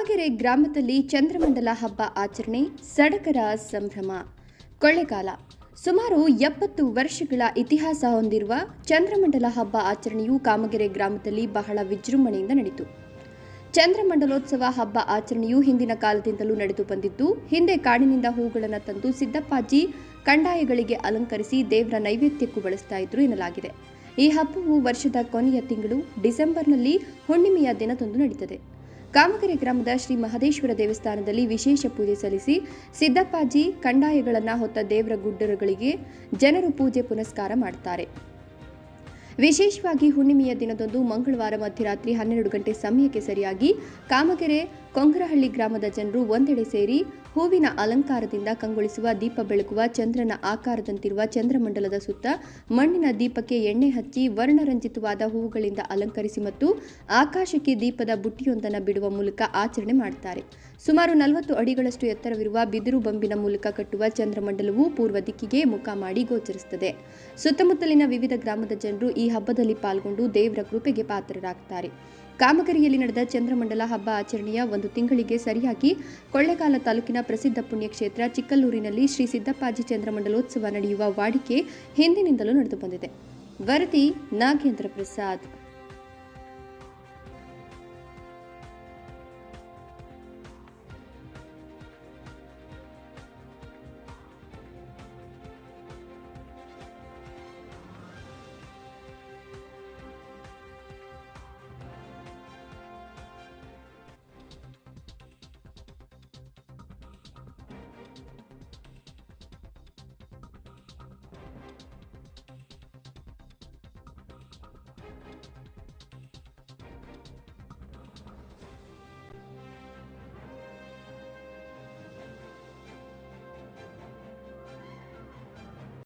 ಕಾಮಗೆರೆ ಗ್ರಾಮದಲ್ಲಿ ಚಂದ್ರಮಂಡಲ ಹಬ್ಬ ಆಚರಣೆ, ಸಡಗರ ಸಂಭ್ರಮ. ಕೊಳ್ಳೆಗಾಲ. ಸುಮಾರು ಎಪ್ಪತ್ತು ವರ್ಷಗಳ ಇತಿಹಾಸ ಹೊಂದಿರುವ ಚಂದ್ರಮಂಡಲ ಹಬ್ಬ ಆಚರಣೆಯು ಕಾಮಗೆರೆ ಗ್ರಾಮದಲ್ಲಿ ಬಹಳ ವಿಜೃಂಭಣೆಯಿಂದ ನಡೆಯಿತು ಚಂದ್ರಮಂಡಲೋತ್ಸವ ಹಬ್ಬ ಆಚರಣೆಯು ಹಿಂದಿನ ಕಾಲದಿಂದಲೂ ನಡೆದು ಬಂದಿದ್ದು, ಹಿಂದೆ ಕಾಡಿನಿಂದ ಹೂಗಳನ್ನು ತಂದು ಸಿದ್ದಪ್ಪಾಜಿ ಕಂಡಾಯಗಳಿಗೆ ಅಲಂಕರಿಸಿ ದೇವರ ನೈವೇದ್ಯಕ್ಕೂ ಬಳಸ್ತಾ ಇದ್ರು ಎನ್ನಲಾಗಿದೆ. ಈ ಹಬ್ಬವು ವರ್ಷದ ಕೊನೆಯ ತಿಂಗಳು ಡಿಸೆಂಬರ್ನಲ್ಲಿ ಹುಣ್ಣಿಮೆಯ ದಿನದಂದು ನಡೀತದೆ. ಕಾಮಗೆರೆ ಗ್ರಾಮದ ಶ್ರೀ ಮಹದೇಶ್ವರ ದೇವಸ್ಥಾನದಲ್ಲಿ ವಿಶೇಷ ಪೂಜೆ ಸಲ್ಲಿಸಿ ಸಿದ್ದಪ್ಪಾಜಿ ಕಂಡಾಯಗಳನ್ನು ಹೊತ್ತ ದೇವರ ಗುಡ್ಡರುಗಳಿಗೆ ಜನರು ಪೂಜೆ ಪುನಸ್ಕಾರ ಮಾಡುತ್ತಾರೆ ವಿಶೇಷವಾಗಿ ಹುಣ್ಣಿಮೆಯ ದಿನದಂದು ಮಂಗಳವಾರ ಮಧ್ಯರಾತ್ರಿ ಹನ್ನೆರಡು ಗಂಟೆ ಸಮಯಕ್ಕೆ ಸರಿಯಾಗಿ ಕಾಮಗೆರೆ ಕೊಂಗರಹಳ್ಳಿ ಗ್ರಾಮದ ಜನರು ಒಂದೆಡೆ ಸೇರಿ ಹೂವಿನ ಅಲಂಕಾರದಿಂದ ಕಂಗೊಳಿಸುವ ದೀಪ ಬೆಳಗುವ ಚಂದ್ರನ ಆಕಾರದಂತಿರುವ ಚಂದ್ರಮಂಡಲದ ಸುತ್ತ ಮಣ್ಣಿನ ದೀಪಕ್ಕೆ ಎಣ್ಣೆ ಹಚ್ಚಿ ವರ್ಣರಂಜಿತವಾದ ಹೂವುಗಳಿಂದ ಅಲಂಕರಿಸಿ ಮತ್ತು ಆಕಾಶಕ್ಕೆ ದೀಪದ ಬುಟ್ಟಿಯೊಂದನ್ನು ಬಿಡುವ ಮೂಲಕ ಆಚರಣೆ ಮಾಡುತ್ತಾರೆ ಸುಮಾರು ನಲವತ್ತು ಅಡಿಗಳಷ್ಟು ಎತ್ತರವಿರುವ ಬಿದಿರು ಬಂಬಿನ ಮೂಲಕ ಕಟ್ಟುವ ಚಂದ್ರಮಂಡಲವು ಪೂರ್ವ ದಿಕ್ಕಿಗೆ ಮುಖ ಮಾಡಿ ಗೋಚರಿಸುತ್ತದೆ. ಸುತ್ತಮುತ್ತಲಿನ ವಿವಿಧ ಗ್ರಾಮದ ಜನರು ಈ ಹಬ್ಬದಲ್ಲಿ ಪಾಲ್ಗೊಂಡು ದೇವರ ಕೃಪೆಗೆ ಪಾತ್ರರಾಗುತ್ತಾರೆ ಕಾಮಗರಿಯಲ್ಲಿ ನಡೆದ ಚಂದ್ರಮಂಡಲ ಹಬ್ಬ ಆಚರಣೆಯ ಒಂದು ತಿಂಗಳಿಗೆ ಸರಿಯಾಗಿ ಕೊಳ್ಳೇಗಾಲ ತಾಲೂಕಿನ ಪ್ರಸಿದ್ಧ ಪುಣ್ಯಕ್ಷೇತ್ರ ಚಿಕ್ಕಲ್ಲೂರಿನಲ್ಲಿ ಶ್ರೀ ಸಿದ್ದಪ್ಪಾಜಿ ಚಂದ್ರಮಂಡಲೋತ್ಸವ ನಡೆಯುವ ವಾಡಿಕೆ ಹಿಂದಿನಿಂದಲೂ ನಡೆದು ಬಂದಿದೆ. ವರದಿ ನಾಗೇಂದ್ರ ಪ್ರಸಾದ್.